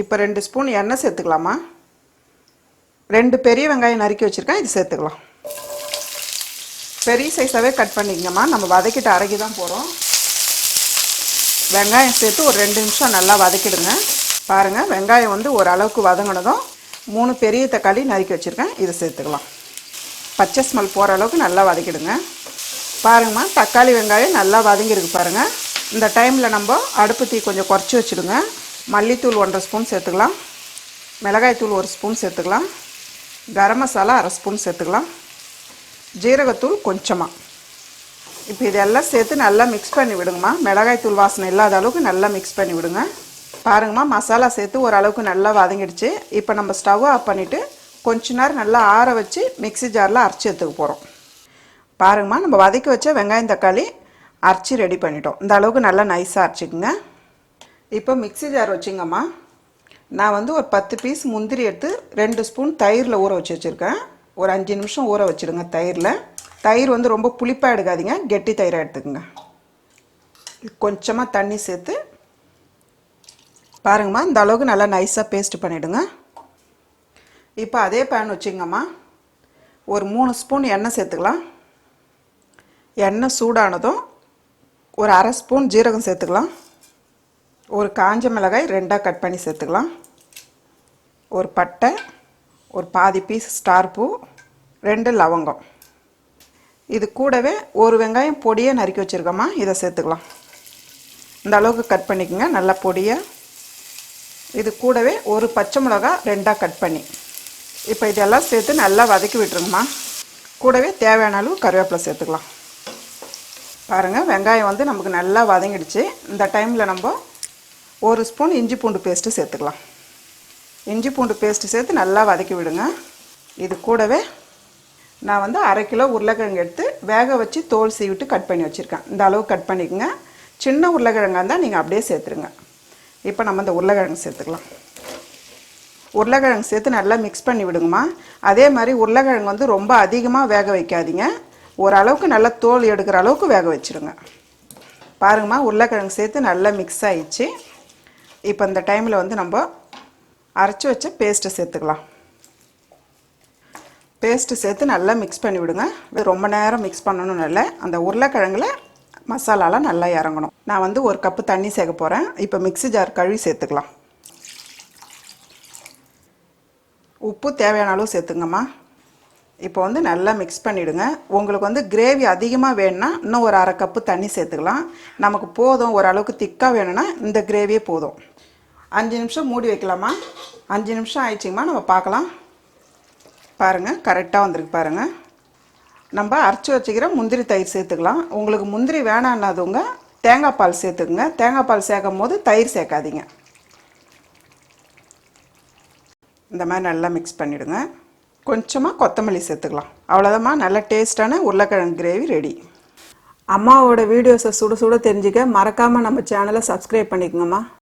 இப்போ ரெண்டு ஸ்பூன் எண்ணெய் சேர்த்துக்கலாமா? ரெண்டு பெரிய வெங்காயம் நறுக்கி வச்சுருக்கேன் இது சேர்த்துக்கலாம். பெரிய சைஸாகவே கட் பண்ணிக்கங்கம்மா. நம்ம வதக்கிட்டு அரைக்கி தான் போகிறோம் வெங்காயம் சேர்த்து ஒரு ரெண்டு நிமிஷம் நல்லா வதக்கிடுங்க. பாருங்கள் வெங்காயம் வந்து ஓரளவுக்கு வதங்கினதும் மூணு பெரிய தக்காளி நறுக்கி வச்சுருக்கேன் இதை சேர்த்துக்கலாம். பச்சை ஸ்மெல் போகிற அளவுக்கு நல்லா வதக்கிடுங்க. பாருங்கம்மா தக்காளி வெங்காயம் நல்லா வதங்கியிருக்கு பாருங்கள் இந்த டைமில் நம்ம அடுப்பு தீ கொஞ்சம் குறைச்சி வச்சுடுங்க. மல்லித்தூள் ஒன்றரை ஸ்பூன் சேர்த்துக்கலாம். மிளகாய்த்தூள் ஒரு ஸ்பூன் சேர்த்துக்கலாம். கரம் மசாலா அரை ஸ்பூன் சேர்த்துக்கலாம். ஜீரகத்தூள் கொஞ்சமாக இப்போ இதெல்லாம் சேர்த்து நல்லா மிக்ஸ் பண்ணி விடுங்கம்மா. மிளகாய்த்தூள் வாசனை இல்லாத அளவுக்கு நல்லா மிக்ஸ் பண்ணி விடுங்க. பாருங்கம்மா மசாலா சேர்த்து ஓரளவுக்கு நல்லா வதங்கிடுச்சு. இப்போ நம்ம ஸ்டவ் ஆஃப் பண்ணிவிட்டு கொஞ்ச நேரம் நல்லா ஆற வச்சு மிக்ஸி ஜாரில் அரைச்சி எடுத்துக்க போகிறோம் பாருங்கம்மா நம்ம வதக்கி வச்ச வெங்காயம் தக்காளி அரைச்சி ரெடி பண்ணிட்டோம். இந்த அளவுக்கு நல்லா நைஸாக அரைச்சிக்கங்க. இப்போ மிக்ஸி ஜார் வச்சுங்கம்மா. நான் வந்து ஒரு பத்து பீஸ் முந்திரி எடுத்து ரெண்டு ஸ்பூன் தயிரில் ஊற வச்சு வச்சுருக்கேன். ஒரு அஞ்சு நிமிஷம் ஊற வச்சுடுங்க தயிரில். தயிர் வந்து ரொம்ப புளிப்பாக எடுக்காதீங்க. கெட்டி தயிராக எடுத்துக்கோங்க. கொஞ்சமாக தண்ணி சேர்த்து பாருங்கம்மா இந்த அளவுக்கு நல்லா நைஸாக பேஸ்ட் பண்ணிவிடுங்க இப்போ அதே பேன் வச்சுங்கம்மா. ஒரு மூணு ஸ்பூன் எண்ணெய் சேர்த்துக்கலாம். எண்ணெய் சூடானதும் ஒரு அரை ஸ்பூன் ஜீரகம் சேர்த்துக்கலாம். ஒரு காஞ்ச மிளகாய் ரெண்டாக கட் பண்ணி சேர்த்துக்கலாம். ஒரு பட்டை ஒரு பாதி பீஸ் ஸ்டார் பூ ரெண்டு லவங்கம். இது கூடவே ஒரு வெங்காயம் பொடியை நறுக்கி வச்சுருக்கோமா இதை சேர்த்துக்கலாம். இந்த அளவுக்கு கட் பண்ணிக்கோங்க நல்லா பொடியை. இது கூடவே ஒரு பச்சை மிளகா ரெண்டாக கட் பண்ணி. இப்போ இதெல்லாம் சேர்த்து நல்லா வதக்கி விட்டுருங்கம்மா. கூடவே தேவையான அளவு கருவேப்பிலை சேர்த்துக்கலாம். பாருங்கள் வெங்காயம் வந்து நமக்கு நல்லா வதங்கிடுச்சு. இந்த டைமில் நம்ம ஒரு ஸ்பூன் இஞ்சி பூண்டு பேஸ்ட்டு சேர்த்துக்கலாம். இஞ்சி பூண்டு பேஸ்ட்டு சேர்த்து நல்லா வதக்கி விடுங்க. இது கூடவே நான் வந்து அரை கிலோ உருளைக்கிழங்கு எடுத்து வேக வச்சு தோல் சீவிட்டு கட் பண்ணி வச்சுருக்கேன். இந்த அளவு கட் பண்ணிக்கோங்க. சின்ன உருளைக்கிழங்கா இருந்தால் நீங்கள் அப்படியே சேர்த்துருங்க. இப்போ நம்ம இந்த உருளைக்கிழங்கு சேர்த்துக்கலாம். உருளைக்கிழங்கு சேர்த்து நல்லா மிக்ஸ் பண்ணி விடுங்கம்மா. அதே மாதிரி உருளைக்கிழங்கு வந்து ரொம்ப அதிகமாக வேக வைக்காதீங்க. ஓரளவுக்கு நல்லா தோல் எடுக்கிற அளவுக்கு வேக வச்சுருங்க. பாருங்கம்மா உருளைக்கிழங்கு சேர்த்து நல்லா மிக்ஸ் ஆயிடுச்சு. இப்போ இந்த டைமில் வந்து நம்ம அரைச்சி வச்ச பேஸ்ட்டை சேர்த்துக்கலாம். பேஸ்ட்டு சேர்த்து நல்லா மிக்ஸ் பண்ணி விடுங்க. இது ரொம்ப நேரம் மிக்ஸ் பண்ணணும்னு இல்லை. அந்த உருளைக்கிழங்குல மசாலாலாம் நல்லா இறங்கணும். நான் வந்து ஒரு கப்பு தண்ணி சேர்க்க போகிறேன் இப்போ மிக்ஸி ஜார் கழுவி சேர்த்துக்கலாம். உப்பு தேவையான அளவு சேர்த்துங்கம்மா. இப்போ வந்து நல்லா மிக்ஸ் பண்ணிவிடுங்க உங்களுக்கு வந்து கிரேவி அதிகமாக வேணும்னா இன்னும் ஒரு அரை கப்பு தண்ணி சேர்த்துக்கலாம். நமக்கு போதும். ஓரளவுக்கு திக்காக வேணும்னா இந்த கிரேவியே போதும். அஞ்சு நிமிஷம் மூடி வைக்கலாமா? அஞ்சு நிமிஷம் ஆயிடுச்சிங்கம்மா நம்ம பார்க்கலாம். பாருங்கள் கரெக்டாக வந்திருக்கு பாருங்கள் நம்ம அரைச்சி வச்சுக்கிற முந்திரி தயிர் சேர்த்துக்கலாம். உங்களுக்கு முந்திரி வேணான்னாதவங்க தேங்காய் பால் சேர்த்துக்குங்க. தேங்காய் பால் சேர்க்கும் போது தயிர் சேர்க்காதீங்க. இந்த மாதிரி நல்லா மிக்ஸ் பண்ணிவிடுங்க கொஞ்சமாக கொத்தமல்லி சேர்த்துக்கலாம். அவ்வளோதாம்மா நல்ல டேஸ்டான உருளைக்கிழங்கு கிரேவி ரெடி அம்மாவோட வீடியோஸை சுட சுட தெரிஞ்சுக்க மறக்காமல் நம்ம சேனலை சப்ஸ்கிரைப் பண்ணிக்கோங்கம்மா.